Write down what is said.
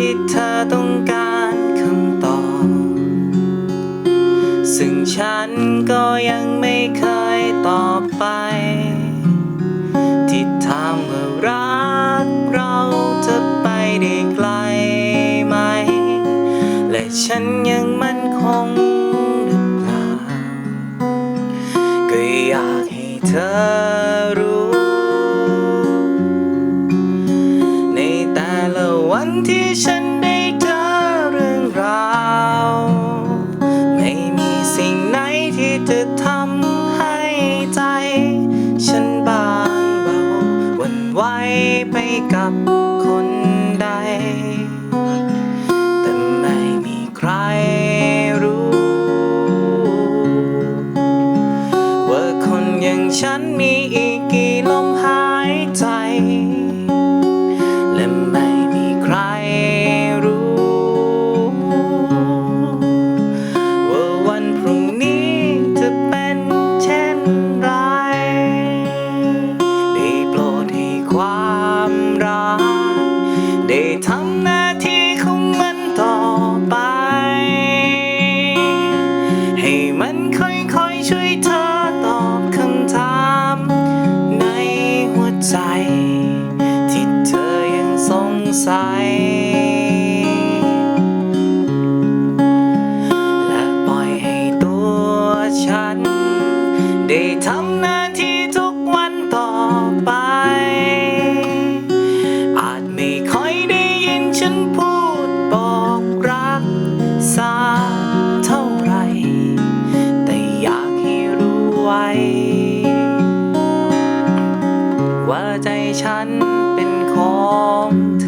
ที่เธอต้องการคำตอบ ซึ่งฉันก็ยังไม่เคยตอบไป ที่ถามว่ารักเราจะไปได้ไกลไหม และฉันยังมั่นคงหรือเปล่าก็อยากให้เธอ ที่ฉันได้เจอเรื่องราว ไม่มีสิ่งไหนที่จะทำให้ใจ ฉันบางเบาหวันไหวไปกับคนใด แต่ไม่มีใครรู้ ว่าคนอย่างฉันมีอีกกี่ลมหายใจ มันค่อยๆช่วยเธอตอบคำถามในหัวใจ ที่เธอยังสงสัย ฉันเป็นของเธอ